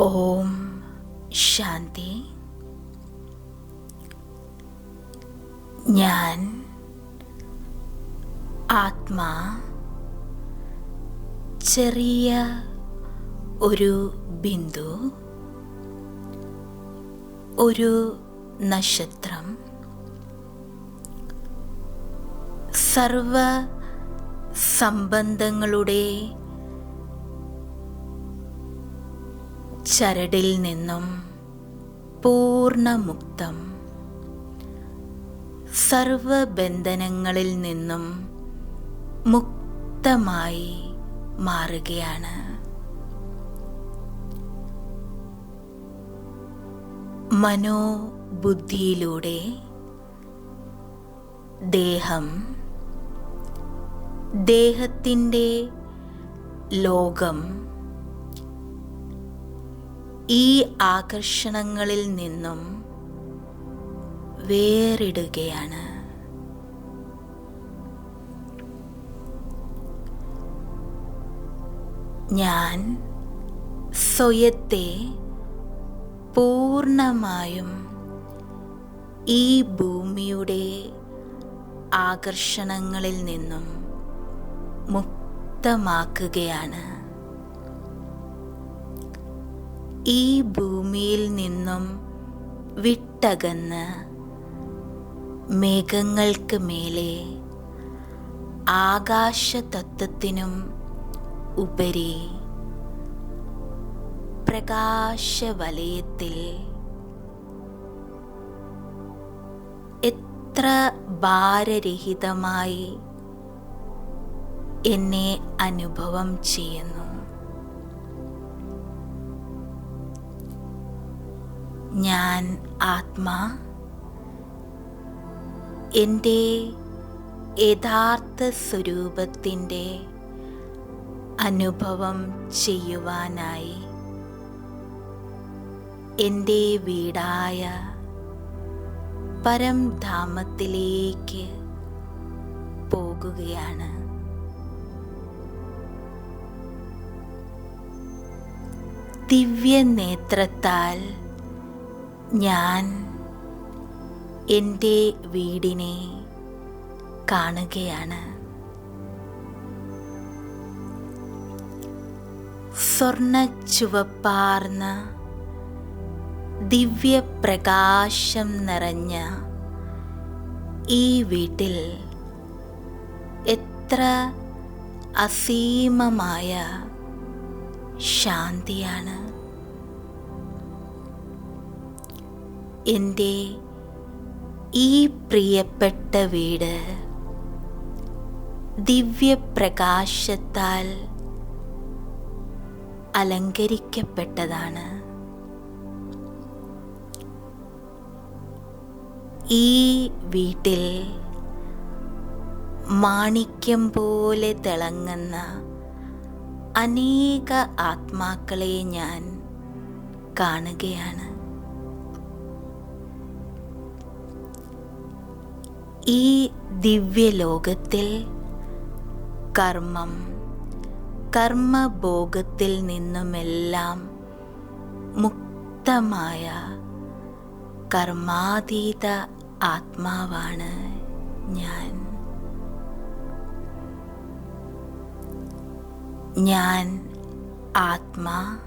ഓം ശാന്തി. ഞാൻ ആത്മാ. ചെറിയ ഒരു ബിന്ദു. ഒരു നക്ഷത്രം. സർവ സംബന്ധങ്ങളുടെ ചരടിൽ നിന്നും പൂർണമുക്തം സർവബന്ധനങ്ങളിൽ നിന്നും മുക്തമായി മാറുകയാണ്. മനോബുദ്ധിയിലൂടെ ദേഹം ദേഹത്തിന്റെ ലോകം ഈ ആകർഷണങ്ങളിൽ നിന്നും വേറിടുകയാണ്. ഞാൻ സ്വയത്തെ പൂർണമായും ഈ ഭൂമിയുടെ ആകർഷണങ്ങളിൽ നിന്നും മുക്തമാക്കുകയാണ്. ഈ ഭൂമിയിൽ നിന്നും വിട്ടകന്ന് മേഘങ്ങൾക്ക് മേലെ ആകാശതത്വത്തിനും ഉപരി പ്രകാശവലയത്തിൽ എത്ര ഭാരരഹിതമായി എന്നെ അനുഭവം ചെയ്യുന്നു. ഞാൻ ആത്മാ. എന്റെ യഥാർത്ഥ സ്വരൂപത്തിന്റെ അനുഭവം ചെയ്യുവാനായി എന്റെ വീടായ പരംധാമത്തിലേക്ക് പോകുകയാണ്. ദിവ്യനേത്രത്താൽ ഞാൻ എന്റെ വീടിനെ കാണുകയാണ്. സ്വർണ ചുവപ്പാർന്ന ദിവ്യപ്രകാശം നിറഞ്ഞ ഈ വീട്ടിൽ എത്ര അസീമമായ ശാന്തിയാണ്. എന്റെ ഈ പ്രിയപ്പെട്ട വീട് ദിവ്യപ്രകാശത്താൽ അലങ്കരിക്കപ്പെട്ടതാണ്. ഈ വീട്ടിൽ മാണിക്യം പോലെ തിളങ്ങുന്ന അനേക ആത്മാക്കളെ ഞാൻ കാണുകയാണ്. ഈ ദിവ്യലോകത്തിൽ കർമ്മം കർമ്മഭോഗത്തിൽ നിന്നുമെല്ലാം മുക്തമായ കർമാതീത ആത്മാവാണ് ഞാൻ. ഞാൻ ആത്മാ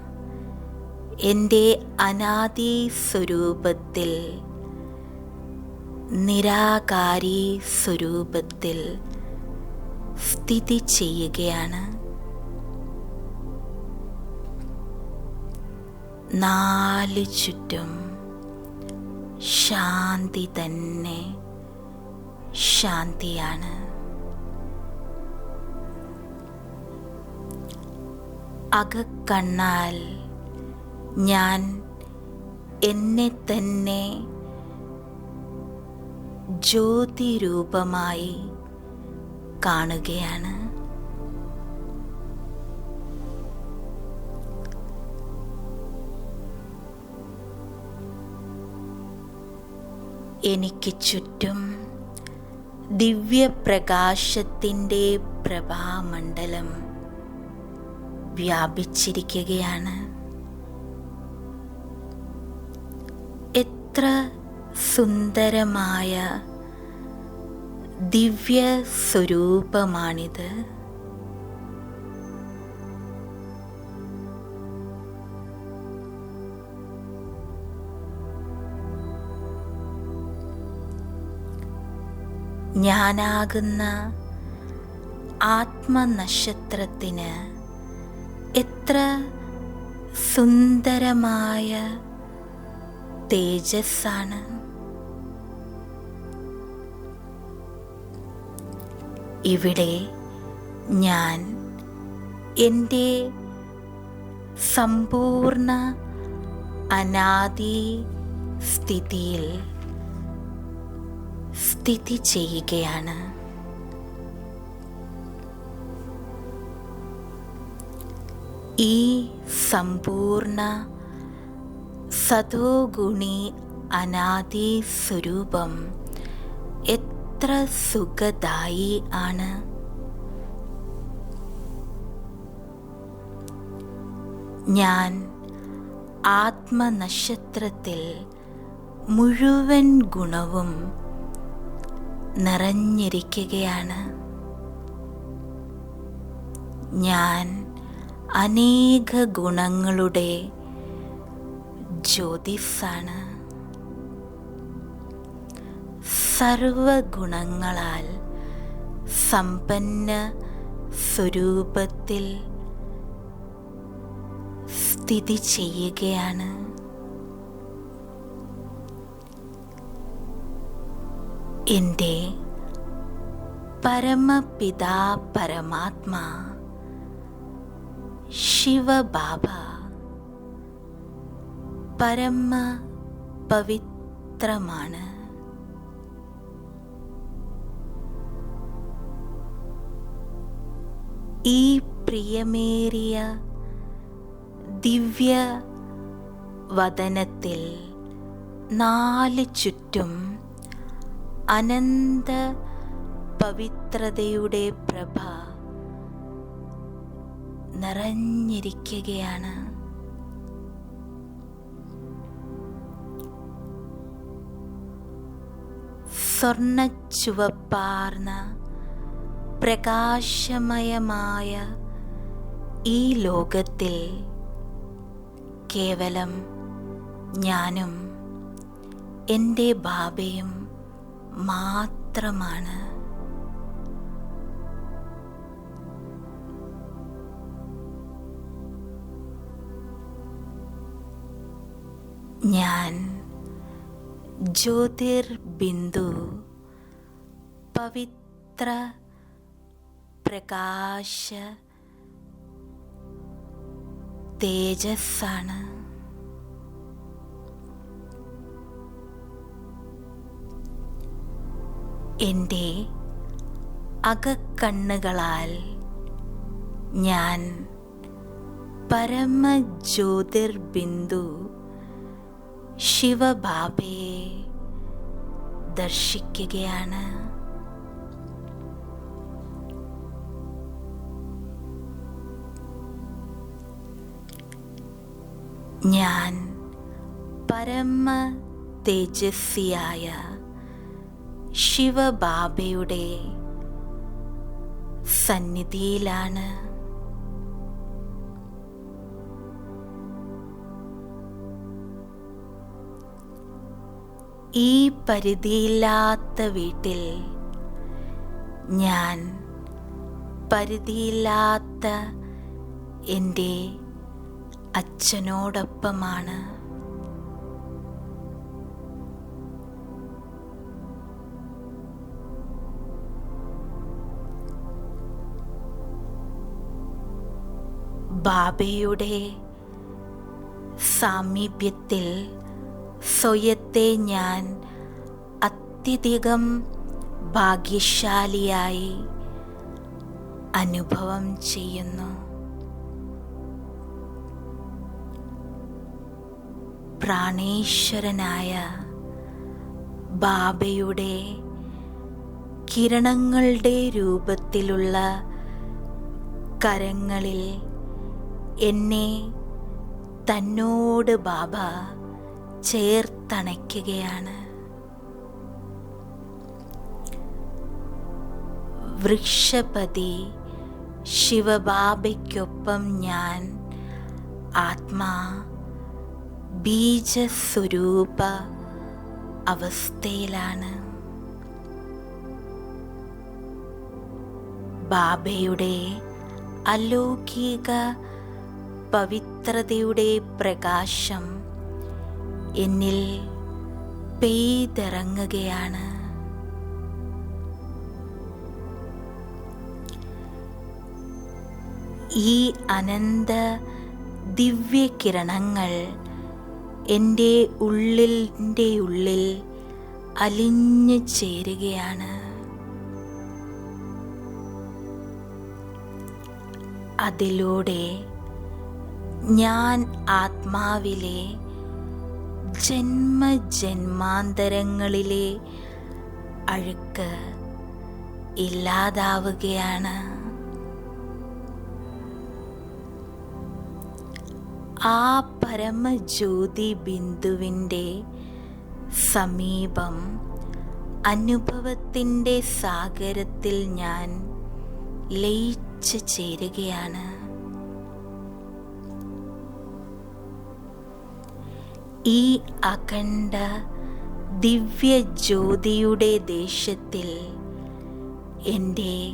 എന്റെ അനാദി സ്വരൂപത്തിൽ നിരാകാരി സ്വരൂപത്തിൽ സ്ഥിതി ചെയ്യുകയാണ്. നാല് ചുറ്റും ശാന്തി തന്നെ ശാന്തിയാണ്. അകക്കണ്ണാൽ ഞാൻ എന്നെ തന്നെ ജ്യോതിരൂപമായി കാണുകയാണ്. എനിക്ക് ചുറ്റും ദിവ്യപ്രകാശത്തിന്റെ പ്രഭാമണ്ഡലം വ്യാപിച്ചിരിക്കുകയാണ്. എത്ര സുന്ദരമായ ദിവ്യ സ്വരൂപമാണിത് ഞാനാകുന്ന ആത്മനക്ഷത്രത്തിന് എത്ര സുന്ദരമായ തേജസ്സാണ്. ഇവിടെ ഞാൻ എന്റെ സമ്പൂർണ അനാദി സ്ഥിതിയിൽ സ്ഥിതി ചെയ്യുകയാണ്. ഈ സമ്പൂർണ സതോഗുണി അനാദി സ്വരൂപം എത്ര സുഖദായി ആണ്. ഞാൻ ആത്മനക്ഷത്രത്തിൽ മുഴുവൻ ഗുണവും നിറഞ്ഞിരിക്കുകയാണ്. ഞാൻ അനേക ഗുണങ്ങളുടെ ജ്യോതിസാണ് സർവഗുണങ്ങളാൽ സമ്പന്ന സ്വരൂപത്തിൽ സ്ഥിതി ചെയ്യുകയാണ്. എന്റെ പരമപിതാ പരമാത്മാ ശിവബാബ പരമ പവിത്രമാണ് ഈ പ്രിയമേറിയ ദിവ്യ വതനത്തിൽ നാല് ചുറ്റും അനന്ത പവിത്രതയുടെ പ്രഭ നിറഞ്ഞിരിക്കുകയാണ്. സ്വർണ ചുവപ്പാർന്ന പ്രകാശമയമായ ഈ ലോകത്തിൽ കേവലം ഞാനും എന്റെ ബാബയും മാത്രമാണ്. ഞാൻ ജ്യോതിർ ബിന്ദു പവിത്ര പ്രകാശ തേജസ്സാണ്. എന്റെ അകക്കണ്ണുകളാൽ ഞാൻ പരമജ്യോതിർബിന്ദു ശിവബാബയെ ദർശിക്കുകയാണ്. ഞാൻ പരമ തേജസ്വിയായ ശിവബാബയുടെ സന്നിധിയിലാണ്. ഈ പരിധിയില്ലാത്ത വീട്ടിൽ ഞാൻ പരിധിയില്ലാത്ത എന്റെ അച്ഛനോടൊപ്പമാണ്. ബാബയുടെ സാമീപ്യത്തിൽ സ്വയത്തെ ഞാൻ അത്യധികം ഭാഗ്യശാലിയായി അനുഭവം ചെയ്യുന്നു. പ്രാണേശ്വരനായ ബാബയുടെ കിരണങ്ങളുടെ രൂപത്തിലുള്ള കരങ്ങളിൽ എന്നെ തന്നോട് ബാബ ചേർത്തണയ്ക്കുകയാണ്. വൃക്ഷപതി ശിവബാബയ്ക്കൊപ്പം ഞാൻ ആത്മാ ബീജസ്വരൂപ അവസ്ഥയിലാണ്. ബാബയുടെ അലൗകിക പവിത്രതയുടെ പ്രകാശം എന്നിൽ പെയ്തിറങ്ങുകയാണ്. ഈ അനന്ത ദിവ്യകിരണങ്ങൾ എന്റെ ഉള്ളിന്റെ ഉള്ളിൽ അലിഞ്ഞു ചേരുകയാണ്. അതിലൂടെ ഞാൻ ആത്മാവിലെ ജന്മജന്മാന്തരങ്ങളിലെ അഴുക്ക് ഇല്ലാതാവുകയാണ്. ആ പരമജ്യോതി ബിന്ദുവിന്റെ സമീപം അനുഭവത്തിന്റെ സാഗരത്തിൽ ഞാൻ ലയിച്ചു ചേരുകയാണ്. ഈ അഖണ്ഡ ദിവ്യജ്യോതിയുടെ ദേശത്തിൽ എന്റെ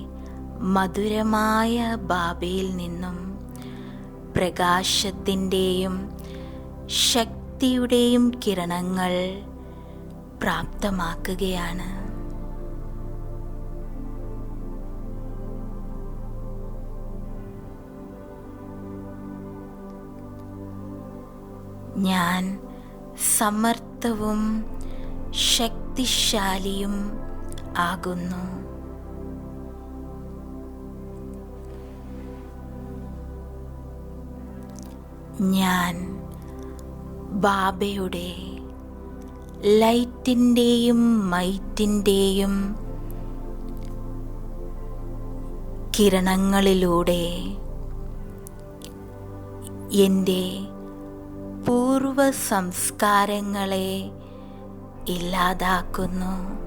മധുരമായ ബാബയിൽ നിന്നും പ്രകാശത്തിന്റെയും ശക്തിയുടെയും കിരണങ്ങൾ പ്രാപ്തമാക്കുകയാണ്. ഞാൻ സമർത്ഥവും ശക്തിശാലിയും ആകുന്നു. ഞാൻ ബാബയുടെ ലൈറ്റിന്റെയും മൈറ്റിന്റെയും കിരണങ്ങളിലൂടെ എന്റെ പൂർവ സംസ്കാരങ്ങളെ ഇല്ലാതാക്കുന്നു.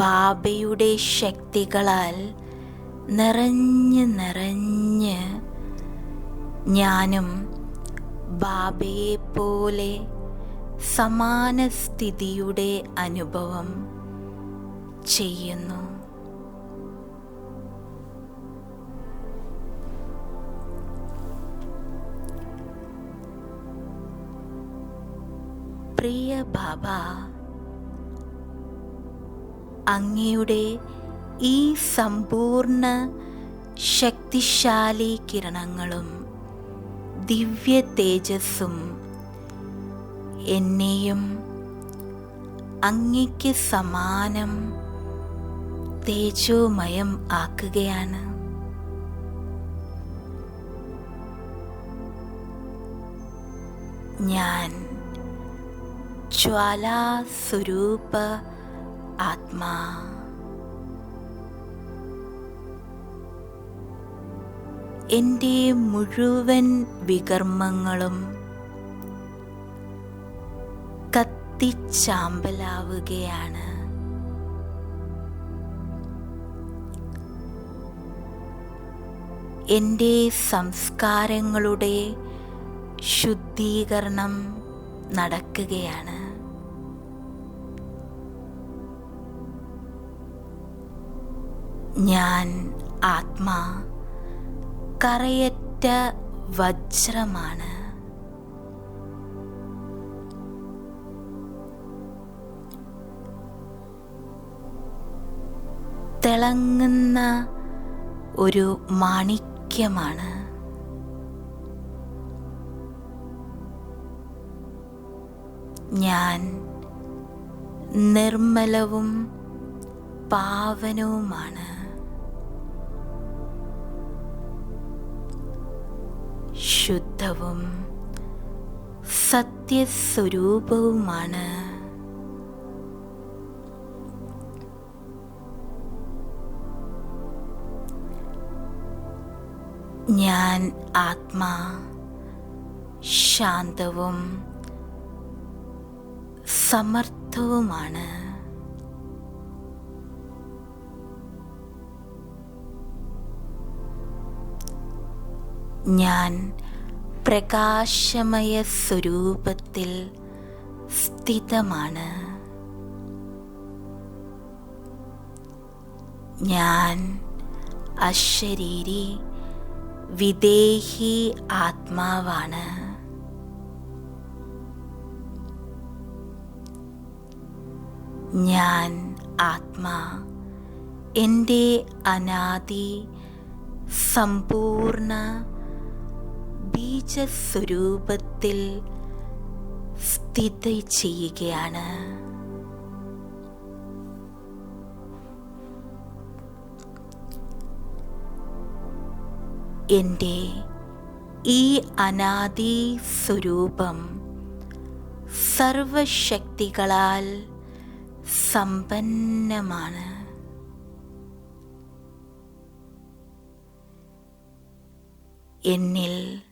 ബാബയുടെ ശക്തികളാൽ നിറഞ്ഞ് നിറഞ്ഞ് ഞാനും ബാബയെ പോലെ സമാന സ്ഥിതിയുടെ അനുഭവം ചെയ്യുന്നു. പ്രിയ ബാബ അങ്ങയുടെ ഈ സമ്പൂർണ ശക്തിശാലി കിരണങ്ങളും ദിവ്യ തേജസ്സും എന്നെയും അങ്ങയ്ക്ക് സമാനം തേജോമയം ആക്കുകയാണ്. ഞാൻ ജ്വാലാസ്വരൂപ ആത്മാ. എന്റെ മുഴുവൻ വികർമ്മങ്ങളും കത്തിച്ചാമ്പലാവുകയാണ്. എന്റെ സംസ്കാരങ്ങളുടെ ശുദ്ധീകരണം നടക്കുകയാണ്. ഞാൻ ആത്മാ കറയറ്റ വജ്രമാണ്. തിളങ്ങുന്ന ഒരു മാണിക്യമാണ്. ഞാൻ നിർമ്മലവും പാവനവുമാണ് ശുദ്ധവും സത്യസ്വരൂപവുമാണ്. ഞാൻ ആത്മാ ശാന്തവും സമർത്ഥവുമാണ്. ഞാൻ പ്രകാശമയ സ്വരൂപത്തിൽ സ്ഥിതമാണ്. ഞാൻ അശരീരി വിദേഹി ആത്മാവാണ്. ഞാൻ ആത്മാ എന്റെ അനാദി സമ്പൂർണ ബീജസ്വരൂപത്തിൽ സ്ഥിതി ചെയ്യുകയാണ്. എന്റെ ഈ അനാദി സ്വരൂപം സർവശക്തികളാൽ സമ്പന്നമാണ്. എന്നിൽ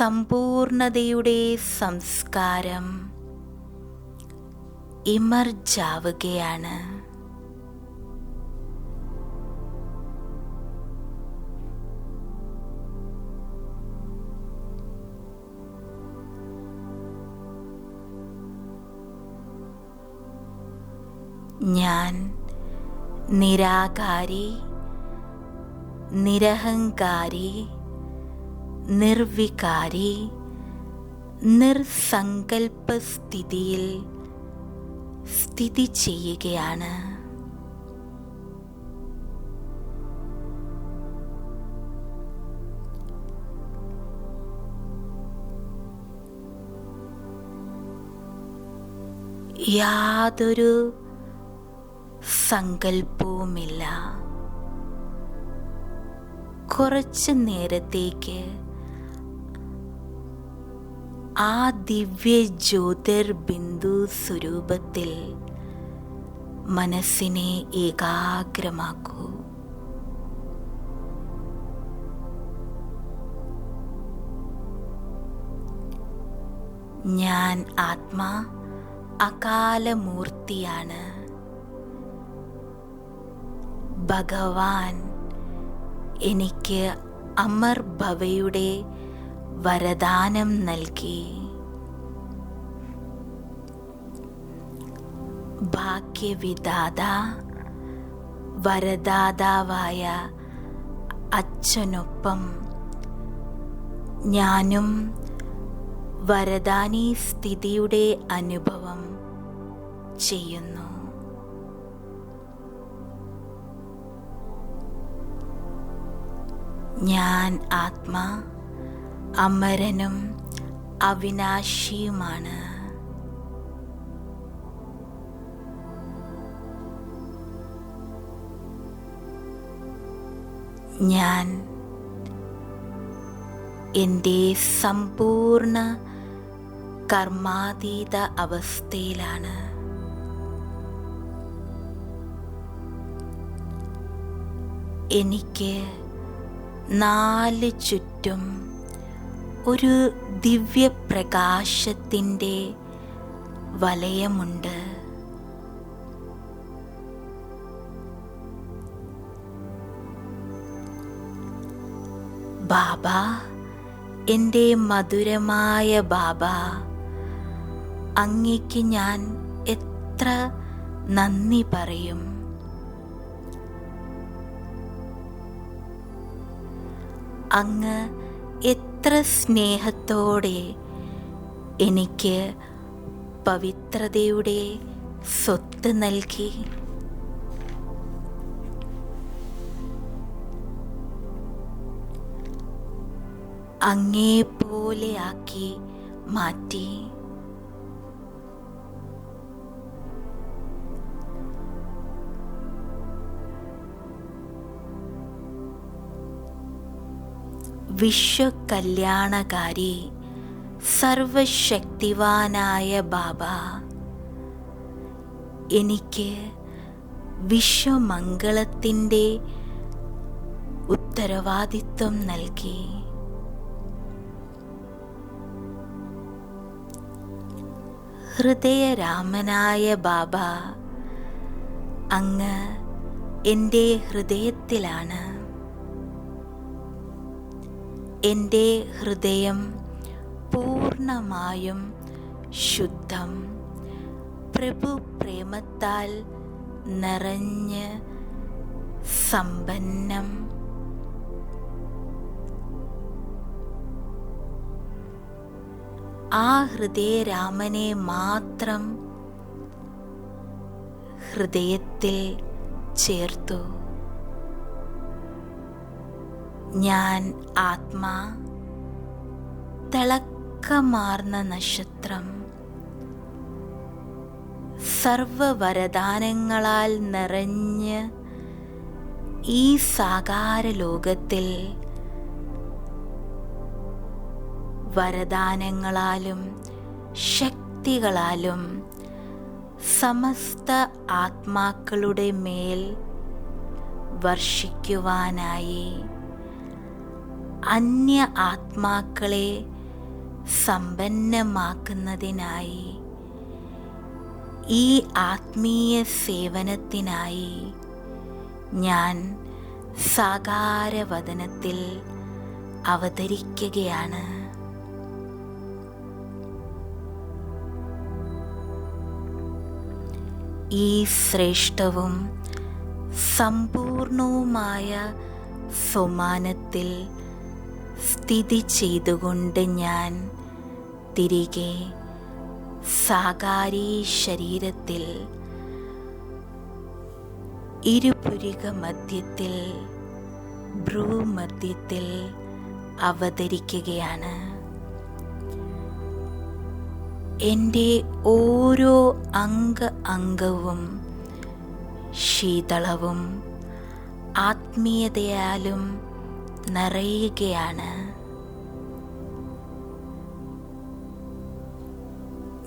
സമ്പൂർണതയുടെ സംസ്കാരം ഇമർജാവുകയാണ്. ഞാൻ നിരാകാരി നിരഹങ്കാരി നിർവികാരി നിർസങ്കൽപ്പ സ്ഥിതിയിൽ സ്ഥിതി ചെയ്യുകയാണ്. യാതൊരു സങ്കല്പവുമില്ല കുറച്ച് നേരത്തേക്ക് ആ ദിവ്യ ജ്യോതിർബിന്ദു സ്വരൂപത്തിൽ മനസ്സിനെ ഏകാഗ്രമാക്കൂ. ഞാൻ ആത്മാ അകാലമൂർത്തിയാണ്. ഭഗവാൻ എനിക്ക് അമർ ഭവയുടെ വരദാനം നൽകി. ഭാഗ്യവിദാത വരദാതാവായ അച്ഛനൊപ്പം ഞാനും വരദാനി സ്ഥിതിയുടെ അനുഭവം ചെയ്യുന്നു. ഞാൻ ആത്മാ അമരനും അവിനാശിയുമാണ്. ഞാൻ എന്റെ സമ്പൂർണ കർമാതീത അവസ്ഥയിലാണ്. എനിക്ക് നാല് ചുറ്റും ഒരു ദിവ്യപ്രകാശത്തിന്റെ വലയമുണ്ട്. ബാബ എന്റെ മധുരമായ ബാബ അങ്ങയ്ക്ക് ഞാൻ എത്ര നന്ദി പറയും. അങ്ങ് എത്ര സ്നേഹത്തോടെ എനിക്ക് പവിത്രതയുടെ സ്വത്ത് നൽകി. അങ്ങേ പോലെയാക്കി മാറ്റി. വിശ്വകല്യാണകാരി സർവശക്തിവാനായ ബാബ. എനിക്ക് വിശ്വമംഗളത്തിന്റെ ഉത്തരവാദിത്വം നൽകി. ഹൃദയരാമനായ ബാബ അങ്ങ് എന്റെ ഹൃദയത്തിലാണ്. എന്റെ ഹൃദയം പൂർണമായും ശുദ്ധം. പ്രഭു പ്രേമത്താൽ നിറഞ്ഞ് സമ്പന്നം. ആ ഹൃദയരാമനെ മാത്രം ഹൃദയത്തിൽ ചേർത്തു. ഞാൻ ആത്മാ തിളക്കമാർന്ന നക്ഷത്രം. സർവവരദാനങ്ങളാൽ നിറഞ്ഞ് ഈ സാകാര ലോകത്തിൽ വരദാനങ്ങളാലും ശക്തികളാലും സമസ്ത ആത്മാക്കളുടെ മേൽ വർഷിക്കുവാനായി. അന്യ ആത്മാക്കളെ സമ്പന്നമാക്കുന്നതിനായി ഈ ആത്മീയ സേവനത്തിനായി ഞാൻ സാകാരവദനത്തിൽ അവതരിക്കുകയാണ്. ഈ ശ്രേഷ്ഠവും സമ്പൂർണവുമായ സ്വമാനത്തിൽ സ്ഥിതി ചെയ്തുകൊണ്ട് ഞാൻ തിരികെ സാകാരി ശരീരത്തിൽ ഇരുപുരിക മധ്യത്തിൽ ഭ്രൂമധ്യത്തിൽ അവതരിക്കുകയാണ്. എന്റെ ഓരോ അംഗ അംഗവും ശീതളവും ആത്മീയതയാലും നിറയുകയാണ്.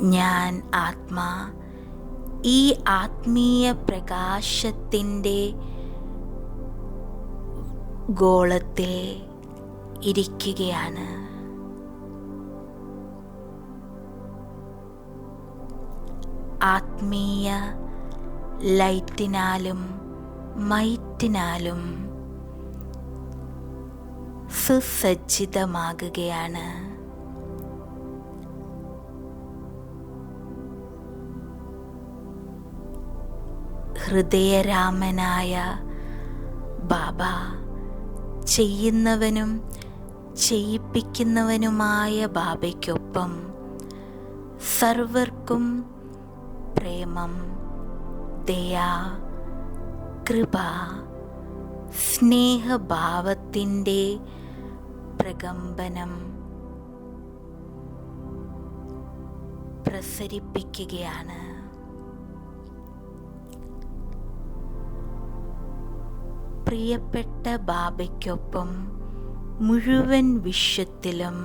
ഞാൻ ആത്മാ ഈ ആത്മീയ പ്രകാശത്തിന്റെ ഗോളത്തിൽ ഇരിക്കുകയാണ്. ആത്മീയ ലൈറ്റിനാലും മൈറ്റിനാലും സുസജ്ജിതമാകുകയാണ്. ഹൃദയരാമനായ ബാബ ചെയ്യുന്നവനും ചെയ്യിപ്പിക്കുന്നവനുമായ ബാബയ്ക്കൊപ്പം സർവർക്കും പ്രേമം ദയാ കൃപ സ്നേഹഭാവത്തിന്റെ പ്രകമ്പനം പ്രസരിപ്പിക്കുകയാണ്. പ്രിയപ്പെട്ട ബാബയ്ക്കൊപ്പം മുഴുവൻ വിശ്വത്തിലും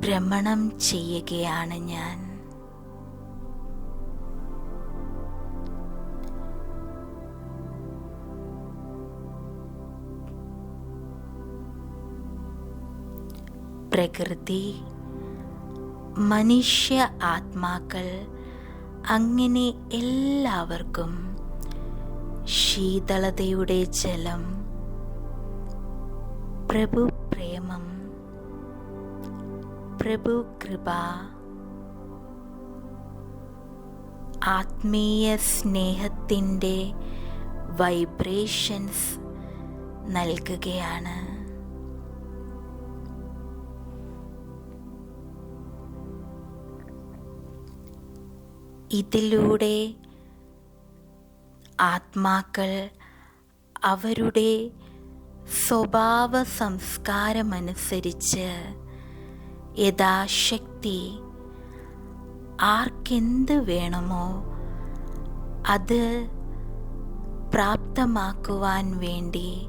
ഭ്രമണം ചെയ്യുകയാണ് ഞാൻ. പ്രകൃതി മനുഷ്യ ആത്മാക്കൾ അങ്ങനെ എല്ലാവർക്കും ശീതളതയുടെ ജലം പ്രഭു പ്രേമം പ്രഭു കൃപ ആത്മീയ സ്നേഹത്തിന്റെ വൈബ്രേഷൻസ് നൽകുകയാണ്. ഇതിലൂടെ ആത്മാക്കൾ അവരുടെ സ്വഭാവ സംസ്കാരമനുസരിച്ച് യഥാശക്തി ആർക്കെന്ത് വേണമോ അത് പ്രാപ്തമാക്കുവാൻ വേണ്ടി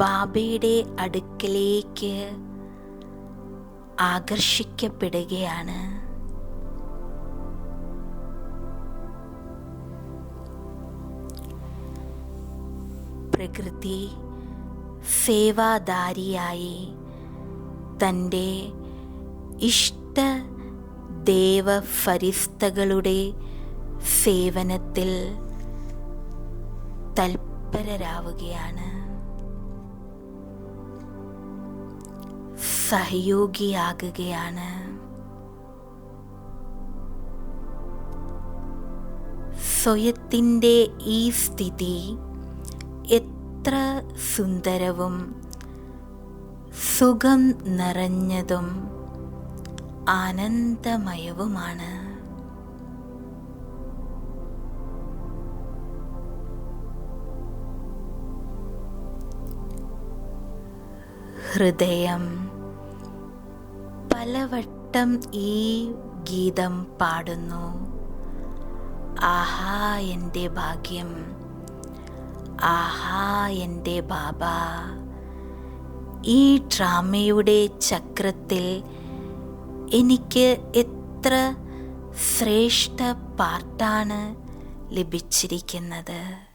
ബാബയുടെ അടുക്കലേക്ക് ആകർഷിക്കപ്പെടുകയാണ്. പ്രകൃതി സേവാദാരിയായി തന്റെ ഇഷ്ട ദേവഫരിസ്തകളുടെ സേവനത്തിൽ തൽപരരാവുകയാണ്. സഹയോഗിയാകുകയാണ്. സ്വയത്തിന്റെ ഈ സ്ഥിതി എത്ര സുന്ദരവും സുഖം നിറഞ്ഞതും ആനന്ദമയവുമാണ്. ഹൃദയം പലവട്ടം ഈ ഗീതം പാടുന്നു. ആഹാ എന്റെ ഭാഗ്യം. ആഹാ എന്റെ ബാബ. ഈ ഡ്രാമയുടെ ചക്രത്തിൽ എനിക്ക് എത്ര ശ്രേഷ്ഠ പാർട്ടാണ് ലഭിച്ചിരിക്കുന്നത്.